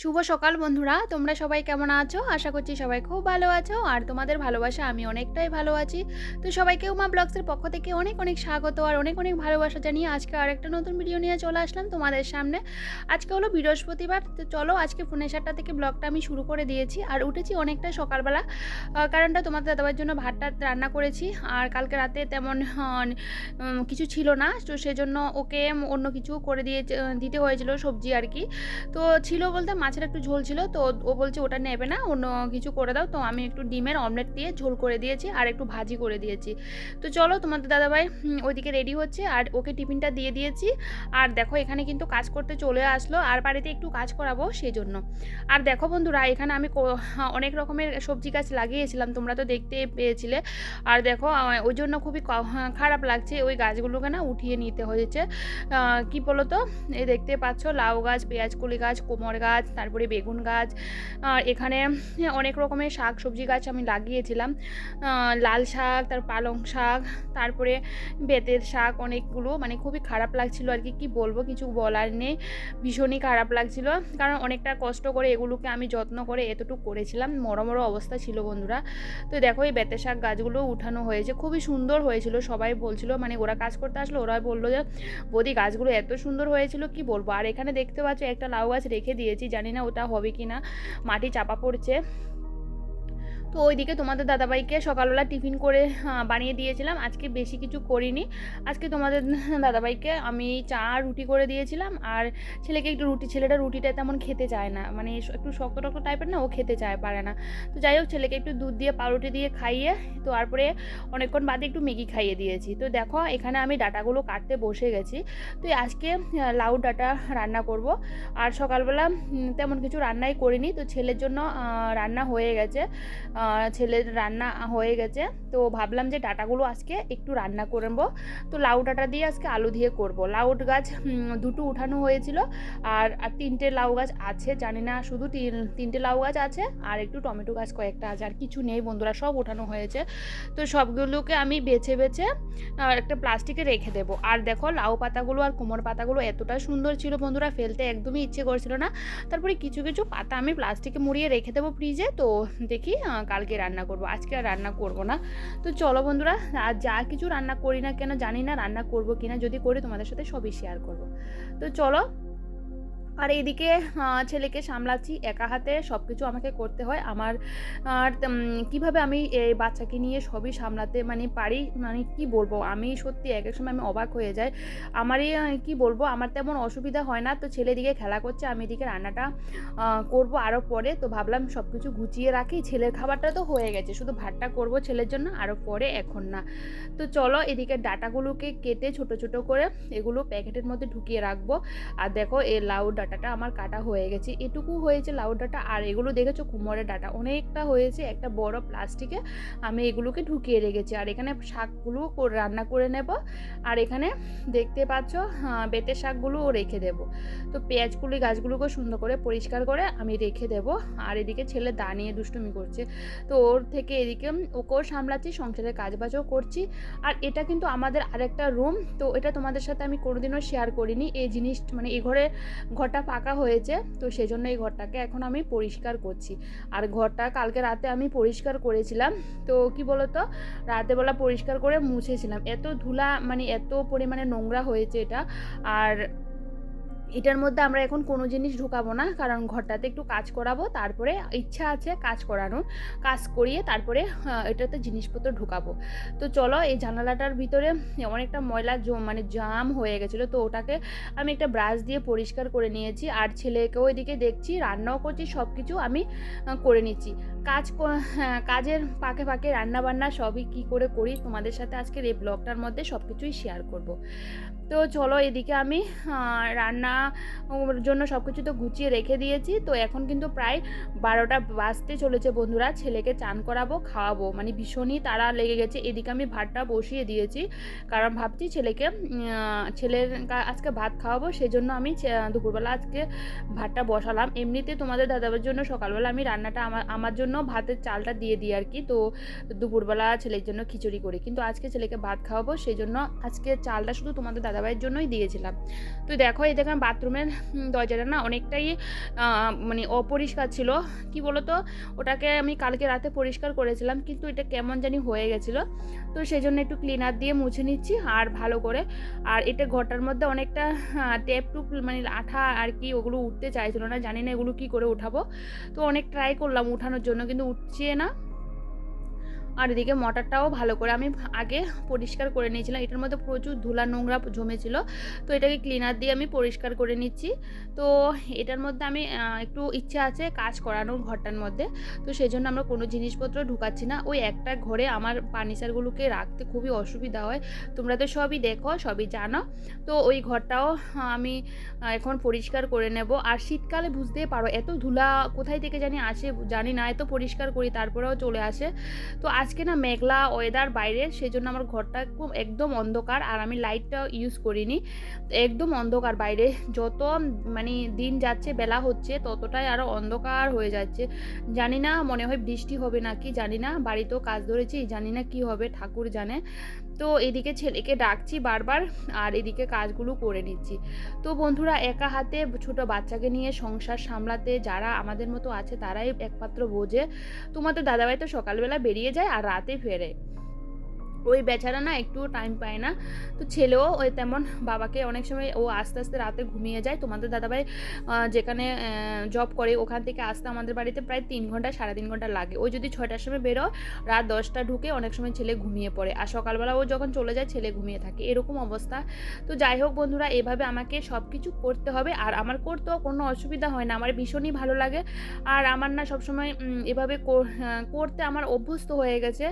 শুভ সকাল বন্ধুরা, তোমরা সবাই কেমন আছো? আশা করছি সবাই খুব ভালো আছো, আর তোমাদের ভালোবাসা আমি অনেকটাই ভালো আছি। তো সবাইকে উমা ব্লগসের পক্ষ থেকে অনেক অনেক স্বাগত আর অনেক অনেক ভালোবাসা জানিয়ে আজকে আর একটা নতুন ভিডিও নিয়ে চলে আসলাম তোমাদের সামনে। আজকে হলো বৃহস্পতিবার, তো চলো আজকে ফোনে সাতটা থেকে ব্লগটা আমি শুরু করে দিয়েছি। আর উঠেছি অনেকটা সকালবেলা কারণটা তোমাদের দাদাবার জন্য ভাতটা রান্না করেছি। আর কালকে রাতে তেমন কিছু ছিল না, তো সেজন্য ওকে অন্য কিছু করে দিয়ে দিতে হয়েছিল সবজি আর কি। তো ছিল বলতে মাছের একটু ঝোল ছিল, তো ও বলছে ওটা নেবে না, অন্য কিছু করে দাও। তো আমি একটু ডিমের অমলেট দিয়ে ঝোল করে দিয়েছি আর একটু ভাজি করে দিয়েছি। তো চলো তোমাদের দাদাভাই ওইদিকে রেডি হচ্ছে আর ওকে টিফিনটা দিয়ে দিয়েছি। আর দেখো এখানে কিন্তু কাজ করতে চলে আসলো, আর বাড়িতে একটু কাজ করাবো সেই জন্য আর দেখো বন্ধুরা, এখানে আমি অনেক রকমের সবজি গাছ লাগিয়েছিলাম, তোমরা তো দেখতে পেয়েছিলে। আর দেখো ওই জন্য খুবই খারাপ লাগছে ওই গাছগুলোকে না উঠিয়ে নিতে হয়েছে। কি বলো তো এই দেখতে পাচ্ছ, লাউ গাছ, পেঁয়াজ, কলি গাছ, কোমর গাছ তারপরে বেগুন গাছ, আর এখানে অনেক রকমের শাক সবজি গাছ আমি লাগিয়েছিলাম। লাল শাক, তার পালং শাক, তারপরে বেতের শাক অনেকগুলো মানে খুবই খারাপ লাগছিল আর কি, কী বলব কিছু বলার নেই। ভীষণই খারাপ লাগছিল, কারণ অনেকটা কষ্ট করে এগুলোকে আমি যত্ন করে এতটুকু করেছিলাম, মরো মরো অবস্থা ছিল বন্ধুরা। তো দেখো এই বেতের শাক গাছগুলো উঠানো হয়েছে, খুবই সুন্দর হয়েছিল, সবাই বলছিল মানে ওরা কাজ করতে আসলো, ওরা বলল যে, বৌদি, গাছগুলো এত সুন্দর হয়েছিল, কি বলব? আর এখানে দেখতে পাচ্ছ একটা লাউ গাছ রেখে দিয়েছি, জানি না ওটা হবে কি না মাটি চাপা পড়ছে। তো ওইদিকে তোমাদের দাদাভাইকে সকালবেলা টিফিন করে বানিয়ে দিয়েছিলাম। আজকে বেশি কিছু করিনি। আজকে তোমাদের দাদাভাইকে আমি চা, রুটি করে দিয়েছিলাম। আর ছেলেকে একটু রুটি, ছেলেটা রুটিটা তেমন খেতে চায় না। মানে একটু শক্ত টক্ত টাইপের না, ও খেতে চায়, পারে না। তো যাই হোক, ছেলেকে একটু দুধ দিয়ে, পাউরুটি দিয়ে খাইয়ে তো তারপরে অনেকক্ষণ বাদে একটু ম্যাগি খাইয়ে দিয়েছি। তো দেখো, এখানে আমি ডাটাগুলো কাটতে বসে গেছি। তো আজকে লাউ ডাটা রান্না করব। আর সকালবেলা তেমন কিছু রান্নাই করিনি। তো ছেলের জন্য রান্না হয়ে গেছে। ছেলের রান্না হয়ে গেছে। তো ভাবলাম যে ডাটাগুলো আজকে একটু রান্না করব তো লাউ ডাটা দিয়ে আজকে আলু দিয়ে করব। লাউ গাছ দুটো উঠানো হয়েছিল। আর তিনটে লাউ গাছ আছে, জানি না শুধু তিন- তিনটে লাউ গাছ আছে আর একটু টমেটো গাছ কয়েকটা আছে আর কিছু নেই বন্ধুরা, সব ওঠানো হয়েছে। তো সবগুলোকে আমি বেছে বেছে একটা প্লাস্টিকে রেখে দেবো। আর দেখো লাউ পাতাগুলো আর কোমর পাতাগুলো এতটা সুন্দর ছিল বন্ধুরা, ফেলতে একদমই ইচ্ছে করছিল না। তারপরে কিছু কিছু পাতা আমি প্লাস্টিকে মুড়িয়ে রেখে দেবো ফ্রিজে তো দেখি কালকে রান্না করব, আজকে আর রান্না করব না। তো চলো বন্ধুরা, আর যা কিছু রান্না করি না কেন জানি না রান্না করব কিনা, যদি করি তোমাদের সাথে সবই শেয়ার করব। তো চলো আর এইদিকে ছেলেকে সামলাচ্ছি, একা হাতে সব কিছু আমাকে করতে হয়। আমার, আর কীভাবে আমি এই বাচ্চাকে নিয়ে সবই সামলাতে মানে পারি মানে কি বলব? আমি সত্যি এক এক সময় আমি অবাক হয়ে যাই। আমারই কি বলব? আমার তেমন অসুবিধা হয় না। তো ছেলে দিকে খেলা করছে, আমি এদিকে রান্নাটা করব আরও পরে। তো ভাবলাম সব কিছু গুছিয়ে রাখি। ছেলের খাবারটা তো হয়ে গেছে। শুধু ভাতটা করব ছেলের জন্য আরও পরে এখন না। তো চলো, এদিকে ডাটাগুলোকে কেটে ছোট ছোট করে এগুলো প্যাকেটের মধ্যে ঢুকিয়ে রাখব। আর দেখো এই লাউ ডাটাটা আমার কাটা হয়ে গেছে। এটুকু হয়েছে লাউ ডাটা, আর এগুলো দেখেছ? কুমড়ের ডাটা। অনেকটা হয়েছে, একটা বড় প্লাস্টিকে আমি এগুলোকে ঢুকিয়ে রেখেছি। আর এখানে শাকগুলো রান্না করে নেব। আর এখানে দেখতে পাচ্ছ বেতের শাকগুলোও রেখে দেব। তো পেঁয়াজগুলি গাছগুলোকে সুন্দর করে পরিষ্কার করে আমি রেখে দেব। আর এদিকে ছেলে দাঁড়িয়ে দুষ্টুমি করছে। তো ওর থেকে এদিকে ওকেও সামলাচ্ছি, সংসারের কাজবাজও করছি। আর এটা কিন্তু আমাদের আরেকটা রুম তো এটা তোমাদের সাথে আমি কোনোদিনও শেয়ার করিনি। এই জিনিস মানে এই ঘরে ঘরটা পাকা হয়েছে, তো সেজন্য এই ঘরটাকে এখন আমি পরিষ্কার করছি। আর ঘরটা কালকে রাতে আমি পরিষ্কার করেছিলাম, তো কি বলতো? রাতেবেলা পরিষ্কার করে মুছেছিলাম। এত ধুলা মানে এত পরিমাণে নোংরা হয়েছে এটা। আর এটার মধ্যে আমরা এখন কোনো জিনিস ঢুকাবো না কারণ ঘরটাতে একটু কাজ করাবো তারপরে ইচ্ছা আছে কাজ করানোর কাজ করিয়ে তারপরে এটাতে জিনিসপত্র ঢুকাবো। তো চলো এই জানালাটার ভিতরে অনেকটা ময়লা মানে জাম হয়ে গেছিল তো ওটাকে আমি একটা ব্রাশ দিয়ে পরিষ্কার করে নিয়েছি আর ছেলেকেও এদিকে দেখছি রান্নাও করছি সব কিছু আমি করে নিচ্ছি। কাজ হ্যাঁ, কাজের পাকে পাকে রান্না বান্না সবই কি করে করি তোমাদের সাথে আজকের এই ব্লগটার মধ্যে সব কিছুই শেয়ার করব। তো চলো এদিকে আমি রান্না জন্য সব কিছু তো গুছিয়ে রেখে দিয়েছি। তো এখন কিন্তু প্রায় বারোটা বাজতে চলেছে বন্ধুরা। ছেলেকে চান করাবো, খাওয়াবো। মানে ভীষণই তাড়া লেগে গেছে। এদিকে আমি ভাতটা বসিয়ে দিয়েছি। কারণ ভাবছি ছেলেকে ছেলের আজকে ভাত খাওয়াবো। সেই জন্য আমি দুপুরবেলা আজকে ভাতটা বসালাম। এমনিতে তোমাদের দাদাবার জন্য সকালবেলা আমি রান্নাটা আমার আমার জন্য ভাতের চালটা দিয়ে দিই আর কি। তো দুপুরবেলা ছেলের জন্য খিচুড়ি করি। কিন্তু আজকে ছেলেকে ভাত খাওয়াবো। সেই জন্য আজকে চালটা শুধু তোমাদের দাদাভাইয়ের জন্যই দিয়েছিলাম। তো দেখো এই দেখেন বাথরুমের দরজাটা না অনেকটাই মানে অপরিষ্কার ছিল। কি বলতো? ওটাকে আমি কালকে রাতে পরিষ্কার করেছিলাম, কিন্তু এটা কেমন জানি হয়ে গেছিল। তো সেই জন্য একটু ক্লিনার দিয়ে মুছে নিচ্ছি, আর ভালো করে। আর এটা ঘরটার মধ্যে অনেকটা টেপ টুপ মানে আঠা আর কি ওগুলো উঠতে চাইছিল না, জানি না এগুলো কি করে উঠাবো। তো অনেক ট্রাই করলাম উঠানোর জন্য, কিন্তু উঠছে না। আর এদিকে মটরটাও ভালো করে আমি আগে পরিষ্কার করে নিয়েছিলাম। এটার মধ্যে প্রচুর ধুলা নোংরা জমেছিল। তো এটাকে ক্লিনার দিয়ে আমি পরিষ্কার করে নিচ্ছি। তো এটার মধ্যে আমি একটু ইচ্ছা আছে কাজ করানোর ঘরটার মধ্যে। তো সেই জন্য আমরা কোনো জিনিসপত্র ঢুকাচ্ছি না। ওই একটা ঘরে আমার ফার্নিচারগুলোকে রাখতে খুবই অসুবিধা হয়। তোমরা তো সবই দেখো, সবই জানো। তো ওই ঘরটাও আমি এখন পরিষ্কার করে নেব। আর শীতকালে বুঝতেই পারো, এত ধুলা কোথায় থেকে জানি আসে জানি না। এত পরিষ্কার করি, তারপরেও চলে আসে। তো আজকে না মেঘলা ওয়েদার বাইরে সেই জন্য আমার ঘরটা খুব একদম অন্ধকার আর আমি লাইটটা ইউজ করিনি। একদম অন্ধকার বাইরে। যত মানে দিন যাচ্ছে, বেলা হচ্ছে, ততটাই আরও অন্ধকার হয়ে যাচ্ছে। জানি না, মনে হয় বৃষ্টি হবে নাকি, জানি না। বাড়িতেও কাজ ধরেছি, জানি না কি হবে, ঠাকুর জানে। তো এদিকে ছেলেকে ডাকছি বারবার আর এদিকে কাজগুলো করে নিচ্ছি। তো বন্ধুরা, একা হাতে ছোট বাচ্চাকে নিয়ে সংসার সামলাতে যারা আমাদের মতো আছে, তারাই একমাত্র বোঝে। তোমাদের দাদাভাই তো সকালবেলা বেরিয়ে যায় আর রাতে ফেরে। ওই বেচারা না একটু টাইম পায় না। তো ছেলেও ওই তেমন বাবাকে অনেক সময় ও আস্তে আস্তে রাতে ঘুমিয়ে যায়। তোমাদের দাদাভাই যেখানে জব করে, ওখান থেকে আসতে আমাদের বাড়িতে প্রায় তিন ঘণ্টা, সাড়ে তিন ঘণ্টা লাগে। ওই যদি ছয়টার সময় বেরোয়, রাত দশটা ঢুকে অনেক সময় ছেলে ঘুমিয়ে পড়ে। আর সকালবেলা ও যখন চলে যায়, ছেলে ঘুমিয়ে থাকে। এরকম অবস্থা। তো যাই হোক বন্ধুরা, এভাবে আমাকে সব কিছু করতে হবে। আর আমার করতেও কোনো অসুবিধা হয় না। আমার ভীষণই ভালো লাগে। আর আমার না সবসময় এভাবে করতে আমার অভ্যস্ত হয়ে গেছে।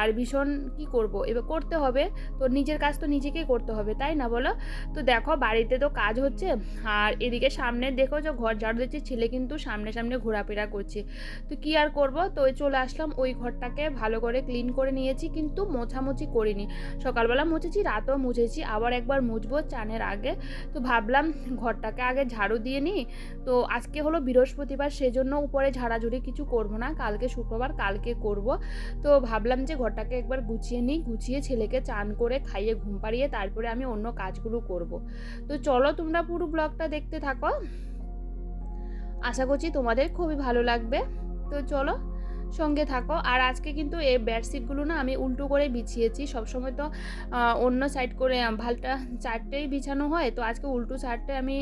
আর ভীষণ কি করব? এবার করতে হবে, তো নিজের কাজ তো নিজেকেই করতে হবে, তাই না বলো? তো দেখো বাড়িতে তো কাজ হচ্ছে, আর এদিকে সামনে দেখো যে ঘর ঝাড়ু দিচ্ছে, ছেলে কিন্তু সামনে সামনে ঘোরাফেরা করছে। তো কি আর করব? তো ওই চলে আসলাম, ওই ঘরটাকে ভালো করে ক্লিন করে নিয়েছি, কিন্তু মোছামুছি করিনি। সকালবেলা মুছেছি, রাতেও মুছেছি, আবার একবার মুছবো চানের আগে। তো ভাবলাম ঘরটাকে আগে ঝাড়ু দিয়ে নিই, তো আজকে হলো বৃহস্পতিবার, সেজন্য উপরে ঝাড়াঝুড়ি কিছু করব না, কালকে শুক্রবার, কালকে করব। তো ভাবলাম যে ঘরটাকে একবার গুছিয়ে নিই গুছিয়ে ছেলেকে চান করে খাইয়ে ঘুম পাড়িয়ে তারপরে আমি অন্য কাজগুলো করব। তো চলো তোমরা পুরো ব্লগটা দেখতে থাকো। আশা করছি তোমাদের খুবই ভালো লাগবে। তো চলো সঙ্গে থাকো। আর আজকে কিন্তু এই বেডশিটগুলো না আমি উল্টো করে বিছিয়েছি। সবসময় তো অন্য সাইড করে ভালটা চারটেই বিছানো হয়। তো আজকে উল্টো সাইডটা আমি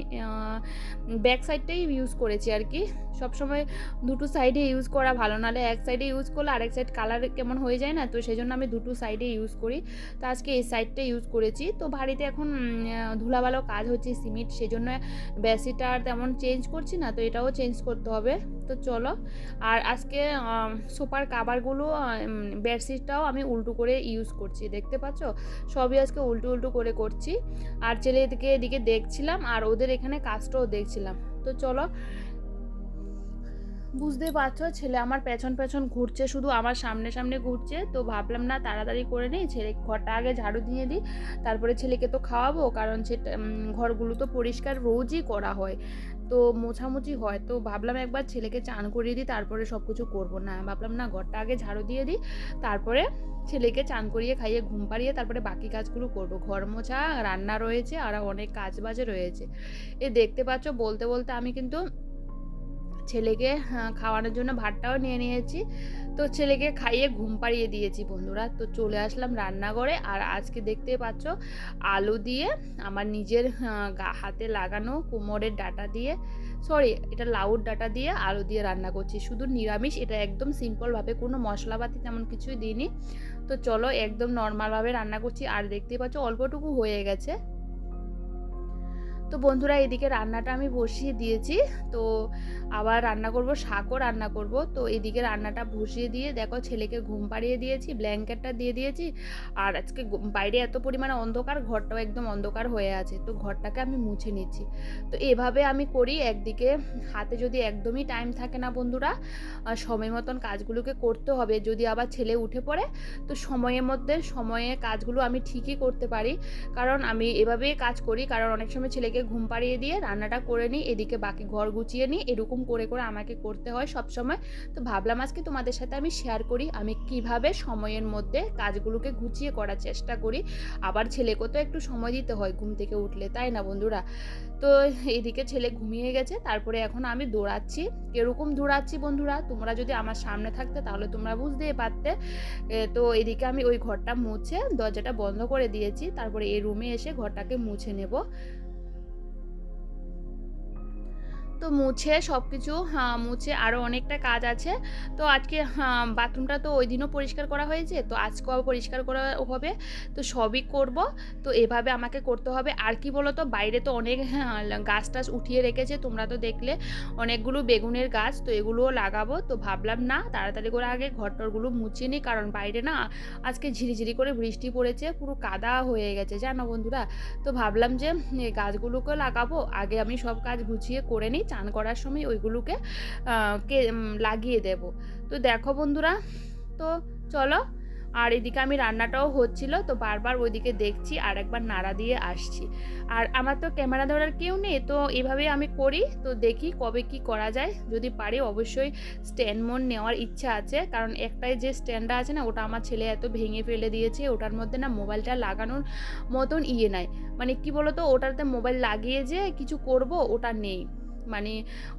ব্যাক সাইডটাই ইউজ করেছি আর কি। সবসময় দুটো সাইডে ইউজ করা ভালো। নাহলে এক সাইডে ইউজ করলে আরেক সাইড কালার কেমন হয়ে যায় না? তো সেই জন্য আমি দুটো সাইডে ইউজ করি। তো আজকে এই সাইডটা ইউজ করেছি। তো বাড়িতে এখন ধুলাবালো কাজ হচ্ছে, সিমেন্ট। সেই জন্য বেসিটা আর তেমন চেঞ্জ করছি না। তো এটাও চেঞ্জ করতে হবে। তো চলো। আর আজকে সোফার কাভারগুলো বেডশিটটাও আমি উল্টো করে ইউজ করছি, দেখতে পাচ্ছ? সবই আজকে উল্টো উল্টো করে করছি। আর ছেলেদেরকে এদিকে দেখছিলাম, আর ওদের এখানে কাজটাও দেখছিলাম। তো চলো বুঝতে পারছ, ছেলে আমার পেছন পেছন ঘুরছে, শুধু আমার সামনে সামনে ঘুরছে। তো ভাবলাম, না, তাড়াতাড়ি করে নিই, ছেলে ঘরটা আগে ঝাড়ু দিয়ে দিই, তারপরে ছেলেকে তো খাওয়াবো, কারণ সেটা ঘরগুলো তো পরিষ্কার রোজই করা হয়। তো মোছামুছি হয়, তো ভাবলাম একবার ছেলেকে চান করিয়ে দিই, তারপরে সব কিছু করব। না, ভাবলাম, না, ঘরটা আগে ঝাড়ু দিয়ে দিই, তারপরে ছেলেকে চান করিয়ে খাইয়ে ঘুম পাড়িয়ে তারপরে বাকি কাজগুলো করব। ঘর মোছা, রান্না রয়েছে, আর অনেক কাজ বাজে রয়েছে। এ দেখতে পাচ্ছ, বলতে বলতে আমি কিন্তু ছেলেকে খাওয়ানোর জন্য ভাতটাও নিয়ে নিয়েছি। তো ছেলেকে খাইয়ে ঘুম পাড়িয়ে দিয়েছি বন্ধুরা। তো চলে আসলাম রান্নাঘরে আর আজকে দেখতে পাচ্ছ আলু দিয়ে আমার নিজের হাতে লাগানো কোমরের ডাটা দিয়ে সরি এটা লাউর ডাটা দিয়ে আলু দিয়ে রান্না করছি। শুধু নিরামিষ, এটা একদম সিম্পলভাবে কোনো মশলাপাতি তেমন কিছুই দিইনি। তো চলো একদম নর্মালভাবে রান্না করছি। আর দেখতেই পাচ্ছ অল্পটুকু হয়ে গেছে। তো বন্ধুরা এদিকে রান্নাটা আমি বসিয়ে দিয়েছি। তো আবার রান্না করব, শাকও রান্না করব। তো এদিকে রান্নাটা বসিয়ে দিয়ে দেখো ছেলেকে ঘুম পাড়িয়ে দিয়েছি, ব্ল্যাঙ্কেটটা দিয়ে দিয়েছি। আর আজকে বাইরে এত পরিমাণে অন্ধকার, ঘরটাও একদম অন্ধকার হয়ে আছে। তো ঘরটাকে আমি মুছে নিচ্ছি। তো এভাবে আমি করি, একদিকে হাতে যদি একদমই টাইম থাকে না বন্ধুরা সময় মতন কাজগুলোকে করতে হবে। যদি আবার ছেলে উঠে পড়ে, তো সময়ের মধ্যে, সময়ে কাজগুলো আমি ঠিকই করতে পারি। কারণ আমি এভাবেই কাজ করি, কারণ অনেক সময় ছেলেকে ছেলেকে ঘুম পাড়িয়ে দিয়ে রান্নাটা করে নিই, এদিকে বাকি ঘর গুছিয়ে নিই, এরকম করে করে আমাকে করতে হয় সব সময় তো ভাবলাম আজকে তোমাদের সাথে আমি শেয়ার করি, আমি কীভাবে সময়ের মধ্যে কাজগুলোকে গুছিয়ে করার চেষ্টা করি। আবার ছেলেকেও তো একটু সময় দিতে হয় ঘুম থেকে উঠলে, তাই না বন্ধুরা? তো এদিকে ছেলে ঘুমিয়ে গেছে, তারপরে এখন আমি দৌড়াচ্ছি। এরকম দৌড়াচ্ছি বন্ধুরা? তোমরা যদি আমার সামনে থাকতে, তাহলে তোমরা বুঝতেই পারতে। তো এদিকে আমি ওই ঘরটা মুছে দরজাটা বন্ধ করে দিয়েছি, তারপরে এই রুমে এসে ঘরটাকে মুছে নেব। তো মুছে সব কিছু হ্যাঁ, মুছে আরও অনেকটা কাজ আছে। তো আজকে বাথরুমটা তো ওই দিনও পরিষ্কার করা হয়েছে তো আজকেও আবার পরিষ্কার করা হবে। তো সবই করব তো এভাবে আমাকে করতে হবে। আর কি বলো তো বাইরে তো অনেক গাছ টাছ উঠিয়ে রেখেছে তোমরা তো দেখলে অনেকগুলো বেগুনের গাছ তো এগুলোও লাগাবো। তো ভাবলাম না তাড়াতাড়ি করে আগে ঘরটরগুলো মুছিয়ে নিই কারণ বাইরে না আজকে ঝিরিঝিরি করে বৃষ্টি পড়েছে পুরো কাদা হয়ে গেছে জানো বন্ধুরা? তো ভাবলাম যে গাছগুলোকে লাগাবো আগে আমি সব কাজ গুছিয়ে করে নিই। চান করার সময় ওইগুলোকে লাগিয়ে দেব। তো দেখো বন্ধুরা, তো চলো, আর এদিকে আমি রান্নাটাও হচ্ছিল, তো বারবার ওইদিকে দেখছি আর একবার নাড়া দিয়ে আসছি। আর আমার তো ক্যামেরা ধরার কেউ নেই, তো এভাবেই আমি করি, তো দেখি কবে কি করা যায়। যদি পারি অবশ্যই স্ট্যান্ড মোড নেওয়ার ইচ্ছা আছে, কারণ একটাই যে স্ট্যান্ডটা আছে না, ওটা আমার ছেলে এত ভেঙে ফেলে দিয়েছে, ওটার মধ্যে না মোবাইলটা লাগানোর মতন ইয়ে নাই। মানে কি বলতো, ওটাতে মোবাইল লাগিয়ে যে কিছু করব, ওটা নেই। মানে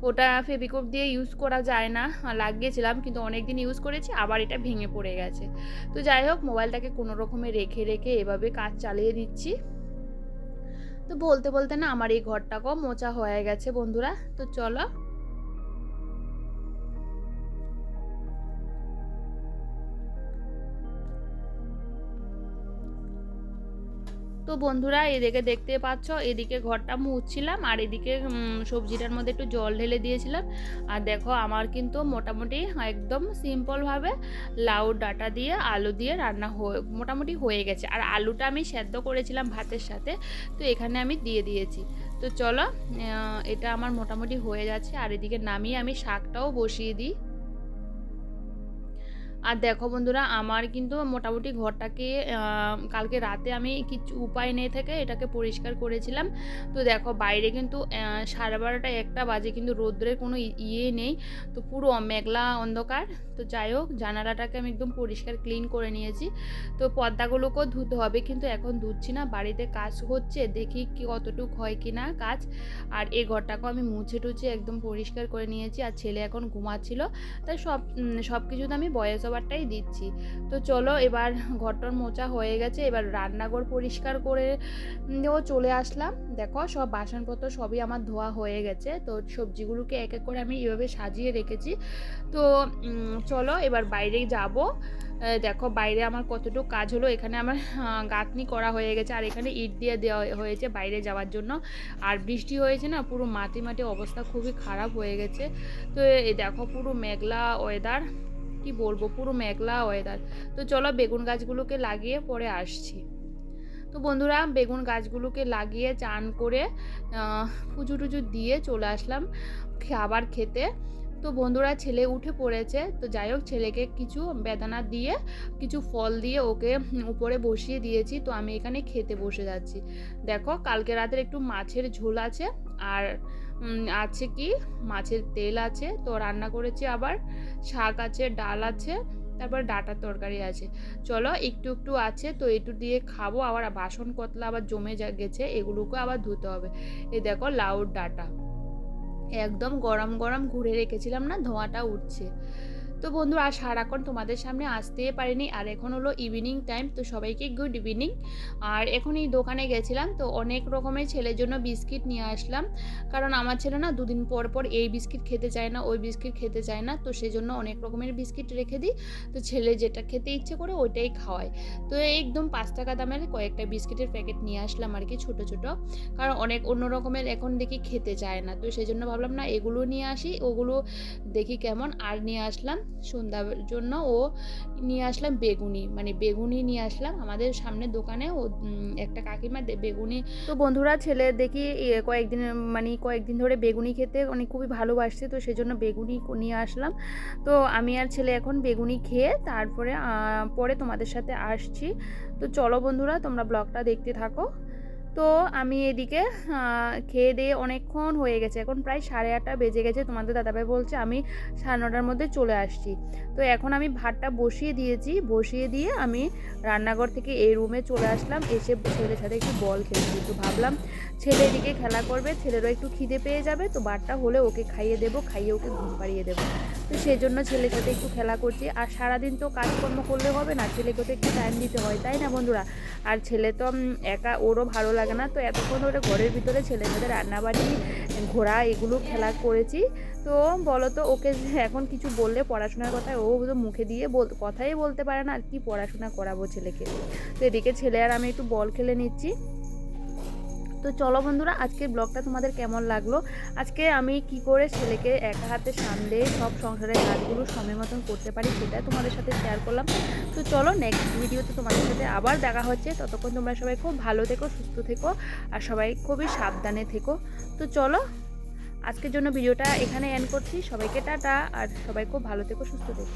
ওটা ফেভিকোপ দিয়ে ইউজ করা যায় না। লাগিয়েছিলাম কিন্তু অনেক দিন ইউজ করেছি, আবার এটা ভেঙে পড়ে গেছে। তো যাই হোক, মোবাইলটাকে কোনো রকমে রেখে রেখে এভাবে কাজ চালিয়ে দিচ্ছি। তো বলতে বলতে না আমার এই ঘরটাকেও মোচা হয়ে গেছে বন্ধুরা। তো চলো তো বন্ধুরা, এদিকে দেখতে পাচ্ছ, এদিকে ঘরটা মুছছিলাম আর এদিকে সবজিটার মধ্যে একটু জল ঢেলে দিয়েছিলাম। আর দেখো, আমার কিন্তু মোটামুটি একদম সিম্পলভাবে লাউ, ডাটা দিয়ে, আলু দিয়ে রান্না হয়ে, মোটামুটি হয়ে গেছে। আর আলুটা আমি সেদ্ধ করেছিলাম ভাতের সাথে, তো এখানে আমি দিয়ে দিয়েছি। তো চলো এটা আমার মোটামুটি হয়ে যাচ্ছে। আর এদিকে নামিয়ে আমি শাকটাও বসিয়ে দিই। আর দেখো বন্ধুরা, আমার কিন্তু মোটামুটি ঘরটাকে কালকে রাতে আমি কিছু উপায় নেই থেকে এটাকে পরিষ্কার করেছিলাম। তো দেখো বাইরে কিন্তু সাড়ে বারোটা একটা বাজে কিন্তু রৌদ্রের কোনো ইয়ে নেই। তো পুরো মেঘলা অন্ধকার। তো যাই হোক, জানালাটাকে আমি একদম পরিষ্কার ক্লিন করে নিয়েছি। তো পর্দাগুলোকেও ধুতে হবে, কিন্তু এখন ধুচ্ছি না। বাড়িতে কাজ হচ্ছে, দেখি কি কতটুক হয় কি না কাজ। আর এই ঘরটাকেও আমি মুছে টুছে একদম পরিষ্কার করে নিয়েছি। আর ছেলে এখন ঘুমাচ্ছিল, তাই সব সব কিছুতে আমি বয়স ওভারটাই দিচ্ছি। তো চলো এবার ঘরটর মোচা হয়ে গেছে, এবার রান্নাঘর পরিষ্কার করে ও চলে আসলাম। দেখো সব বাসনপত্র সবই আমার ধোয়া হয়ে গেছে, তো সবজিগুলোকে এক এক করে আমি এভাবে সাজিয়ে রেখেছি। তো চলো এবার বাইরে যাব। দেখো বাইরে আমার কতটুকু কাজ হলো, এখানে আমার গাঁথনি করা হয়ে গেছে, আর এখানে ইট দিয়ে দেওয়া হয়েছে বাইরে যাওয়ার জন্য। আর বৃষ্টি হয়েছে না, পুরো মাটি মাটি অবস্থা খুবই খারাপ হয়ে গেছে। তো দেখো পুরো মেঘলা ওয়েদার কি বলব, পুরো মেঘলা ওয়েদার তো চলো বেগুন গাছগুলোকে লাগিয়ে পরে আসছি। তো বন্ধুরা, বেগুন গাছগুলোকে লাগিয়ে চান করে পুজো টুজো দিয়ে চলে আসলাম খাবার খেতে। তো বন্ধুরা ছেলে উঠে পড়েছে, তো যাই হোক ছেলেকে কিছু বেদানা দিয়ে, কিছু ফল দিয়ে ওকে উপরে বসিয়ে দিয়েছি, তো আমি এখানে খেতে বসে যাচ্ছি। দেখো কালকে রাতের একটু মাছের ঝোল আছে, আর আছে কি? মাছের তেল আছে, তো রান্না করেছি আবার, শাক আছে, ডাল আছে, তারপর ডাটার তরকারি আছে। চলো একটু একটু আছে, তো একটু দিয়ে খাব, আবার বাসন কতলা আবার জমে গেছে, এগুলোকে আবার ধুতে হবে। এই দেখো লাউর ডাটা। একদম গরম গরম ঘুরে রেখেছিলাম না ধোঁয়াটা উঠছে। তো বন্ধু আর সারাক্ষণ তোমাদের সামনে আসতেই পারিনি, আর এখন হলো ইভিনিং টাইম তো সবাইকে গুড ইভিনিং আর এখন এই দোকানে গেছিলাম, তো অনেক রকমের ছেলের জন্য বিস্কিট নিয়ে আসলাম। কারণ আমার ছেলে না দুদিন পর পর এই বিস্কিট খেতে চায় না, ওই বিস্কিট খেতে চায় না, তো সেই জন্য অনেক রকমের বিস্কিট রেখে দিই। তো ছেলে যেটা খেতে ইচ্ছে করে ওইটাই খাওয়ায়। তো একদম পাঁচ টাকা দামের কয়েকটা বিস্কিটের প্যাকেট নিয়ে আসলাম আর কি ছোটো ছোটো। কারণ অনেক অন্য রকমের এখন দেখি খেতে চায় না, তো সেই জন্য ভাবলাম না এগুলো নিয়ে আসি, ওগুলো দেখি কেমন। আর নিয়ে আসলাম সন্ধ্যার জন্য ও নিয়ে আসলাম বেগুনি। মানে বেগুনি নিয়ে আসলাম। আমাদের সামনের দোকানে ও একটা কাকিমা বেগুনি তো বন্ধুরা, ছেলে দেখি কয়েকদিন মানে কয়েকদিন ধরে বেগুনি খেতে অনেক খুবই ভালোবাসছে, তো সেজন্য বেগুনি নিয়ে আসলাম। তো আমি আর ছেলে এখন বেগুনি খেয়ে তারপরে পরে তোমাদের সাথে আসছি। তো চলো বন্ধুরা, তোমরা ব্লগটা দেখতে থাকো। তো আমি এদিকে খেয়ে দিয়ে অনেকক্ষণ হয়ে গেছে। এখন প্রায় সাড়ে আটটা বেজে গেছে, তোমাদের দাদাভাই বলছে আমি সাড়ে নটার মধ্যে চলে আসছি। তো এখন আমি ভাতটা বসিয়ে দিয়েছি, বসিয়ে দিয়ে আমি রান্নাঘর থেকে এই রুমে চলে আসলাম। এসে ছেলের সাথে একটু বল খেলছি তো ভাবলাম ছেলে এদিকে খেলা করবে, ছেলেরও একটু খিদে পেয়ে যাবে, তো বারটা হলে ওকে খাইয়ে দেবো, খাইয়ে ওকে ঘুম পাড়িয়ে দেবো। তো সেই জন্য ছেলের সাথে একটু খেলা করছি। আর সারাদিন তো কাজকর্ম করলে হবে না ছেলেকে তো একটু টাইম দিতে হয়, তাই না বন্ধুরা? আর ছেলে তো একা, ওরও ভালো লাগে না। তো এতক্ষণ ধরে ঘরের ভিতরে ছেলের সাথে রান্নাবাড়ি ঘোরা এগুলো খেলা করেছি। তো বলো তো, ওকে এখন কিছু বললে পড়াশোনার কথা ও তো মুখে দিয়ে বল, কথাই বলতে পারে না, আর কি পড়াশোনা করাবো ছেলেকে। তো এদিকে ছেলে আর আমি একটু বল খেলে নিচ্ছি। তো চলো বন্ধুরা, আজকের ব্লগটা তোমাদের কেমন লাগল? আজকে আমি কি করে ছেলেকে একা হাতে সামলে সব সংসারের কাজগুলো সময় মতন করতে পারি সেটা তোমাদের সাথে শেয়ার করলাম। তো চলো নেক্সট ভিডিওতে তোমাদের সাথে আবার দেখা হচ্ছে। ততক্ষণ তোমরা সবাই খুব ভালো থেকো, সুস্থ থেকো আর সবাই খুবই সাবধানে থেকো। তো চলো, আজকের জন্য ভিডিওটা এখানে এন্ড করছি। সবাইকে টাটা আর সবাই খুব ভালো থেকো, সুস্থ থেকো।